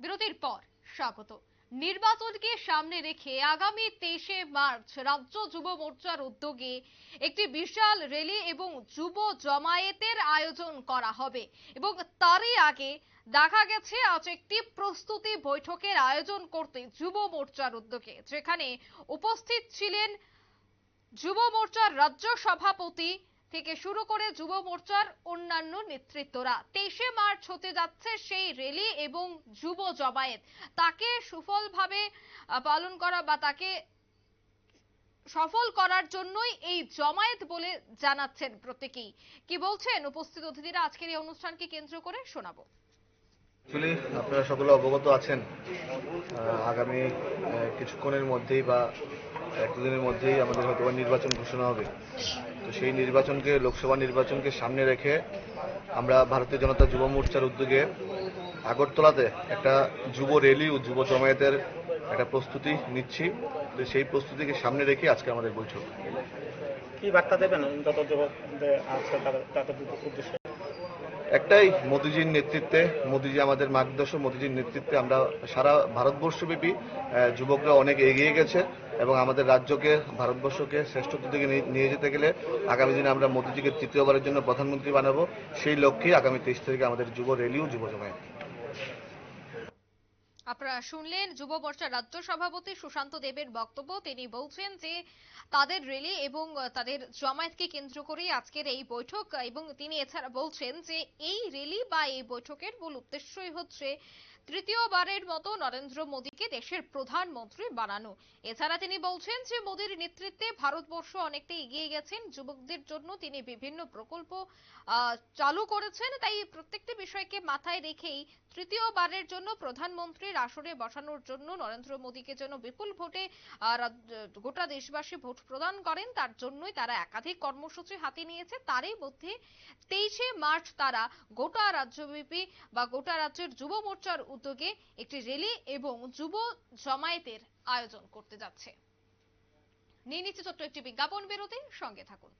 বিরতির পর স্বাগত। নির্বাচনকে সামনে রেখে আগামী তেইশে মার্চ রাজ্য যুব মোর্চার উদ্যোগে একটি বিশাল র্যালি এবং যুব জমায়েতের আয়োজন করা হবে এবং তারই আগে দেখা গেছে, আজ একটি প্রস্তুতি বৈঠকের আয়োজন করতে যুব মোর্চার উদ্যোগে, যেখানে উপস্থিত ছিলেন যুব মোর্চার রাজ্য সভাপতি থেকে শুরু করে যুব মোর্চার অন্যান্য নেতৃত্বরা। তেইশে মার্চ হতে যাচ্ছে সেই র্যালি এবং যুব জমায়েত। তাকে সুফলভাবে পালন করা বা তাকে সফল করার জন্যই এই জমায়েত বলে জানাচ্ছেন প্রত্যেকেই কি বলছেন উপস্থিত অতিথিরা? আজকের এই অনুষ্ঠানকে কেন্দ্র করে শোনাবো। আপনারা সকলে অবগত আছেন আগামী কিছুক্ষণের মধ্যেই বা এক দুদিনের মধ্যেই আমাদের হয়তো নির্বাচন ঘোষণা হবে। তো সেই নির্বাচনকে, লোকসভা নির্বাচনকে সামনে রেখে আমরা ভারতীয় জনতা যুব মোর্চার উদ্যোগে আগরতলাতে একটা যুব র্যালি ও যুব জমায়েতের একটা প্রস্তুতি নিচ্ছি। তো সেই প্রস্তুতিকে সামনে রেখে আজকে আমাদের বৈঠক। কি বার্তা দেবেন? যত যুবকদের আছে তাদের উদ্দেশ্যে? একটাই মোদিজির নেতৃত্বে, মোদিজি আমাদের মার্গদর্শক, মোদিজির নেতৃত্বে আমরা সারা ভারতবর্ষব্যাপী যুবকরা অনেক এগিয়ে গেছে এবং আমাদের রাজ্যকে, ভারতবর্ষকে শ্রেষ্ঠত্ব দিকে নিয়ে- যেতে গেলে আগামী দিনে আমরা মোদিজিকে তৃতীয়বারের জন্য প্রধানমন্ত্রী বানাবো। সেই লক্ষ্যে আগামী তেইশ তারিখে আমাদের যুব র্যালিও, যুব জমায়েত আপনারা শুনলেন যুব মোর্চার রাজ্য সভাপতি সুশান্ত দেবের বক্তব্য। তিনি বলছেন যে, তাদের রেলি এবং তাদের জমায়েতকে কেন্দ্র করে আজকের এই বৈঠক এবং তিনি এছাড়া বলছেন যে, এই রেলি বা এই বৈঠকের মূল উদ্দেশ্যই হচ্ছে তৃতীয়বারের মতো নরেন্দ্র মোদীকে দেশের প্রধানমন্ত্রী বানানো। এছাড়া তিনি বলছেন যে, মোদীর নেতৃত্বে ভারতবর্ষ অনেকটা এগিয়ে গেছেন। যুবকদের জন্য তিনি বিভিন্ন প্রকল্প চালু করেছেন। তাই প্রত্যেকটি বিষয়কে মাথায় রেখেই তৃতীয়বারের জন্য প্রধানমন্ত্রীর আসনে বসানোর জন্য নরেন্দ্র মোদীকে যেন বিপুল ভোটে গোটা দেশবাসী ভোট প্রদান করেন, তার জন্যই তারা একাধিক কর্মসূচি হাতে নিয়েছে। তারই মধ্যে তেইশে মার্চ তারা গোটা রাজ্যব্যাপী বা গোটা রাজ্যের যুব মোর্চার উদ্যোগে একটি রেলি এবং যুব জমায়েতের আয়োজন করতে যাচ্ছে। নিয়ে নিচ্ছে ছোট্ট একটি বিজ্ঞাপন বিরতি, সঙ্গে থাকুন।